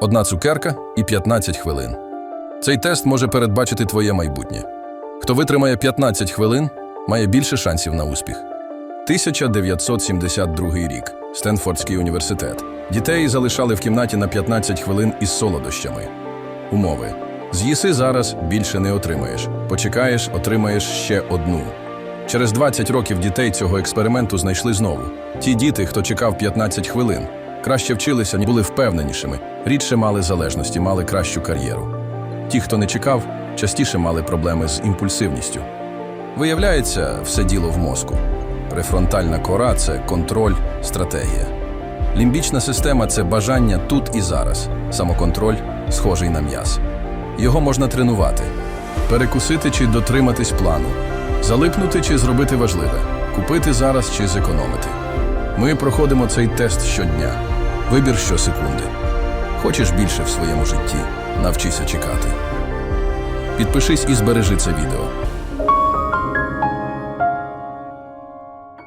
одна цукерка і 15 хвилин. Цей тест може передбачити твоє майбутнє. Хто витримає 15 хвилин, має більше шансів на успіх. 1972 рік. Стенфордський університет. Дітей залишали в кімнаті на 15 хвилин із солодощами. Умови. З'їси зараз більше не отримаєш. Почекаєш, отримаєш ще одну. Через 20 років дітей цього експерименту знайшли знову. Ті діти, хто чекав 15 хвилин, краще вчилися, були впевненішими, рідше мали залежності, мали кращу кар'єру. Ті, хто не чекав, частіше мали проблеми з імпульсивністю. Виявляється, все діло в мозку. Префронтальна кора це контроль, стратегія. Лімбічна система це бажання тут і зараз. Самоконтроль схожий на м'яз. Його можна тренувати, перекусити чи дотриматись плану, залипнути чи зробити важливе, купити зараз чи зекономити. Ми проходимо цей тест щодня. Вибір щосекунди. Хочеш більше в своєму житті? Навчися чекати. Підпишись і збережи це відео.